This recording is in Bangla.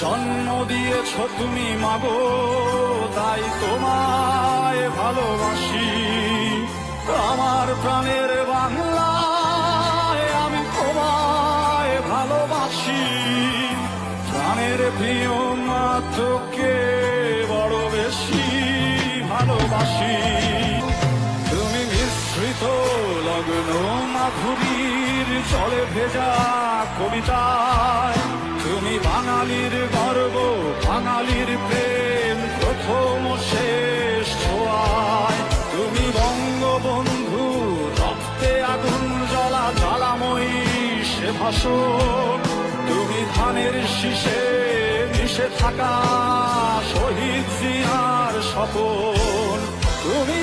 জন্ম দিয়েছ তুমি মাগো, তাই তোমায় ভালোবাসি। আমার প্রাণের বাংলায় আমি তোমায় ভালোবাসি। প্রাণের প্রিয় মাত্রকে বড় বেশি ভালোবাসি। তুমি মিশ্রিত লগ্ন মাধুরীর চলে ভেজা কবিতায় সে ভাষণ তুমি ধানের শীষে মিশে থাকা শহীদ জিয়ার সপন তুমি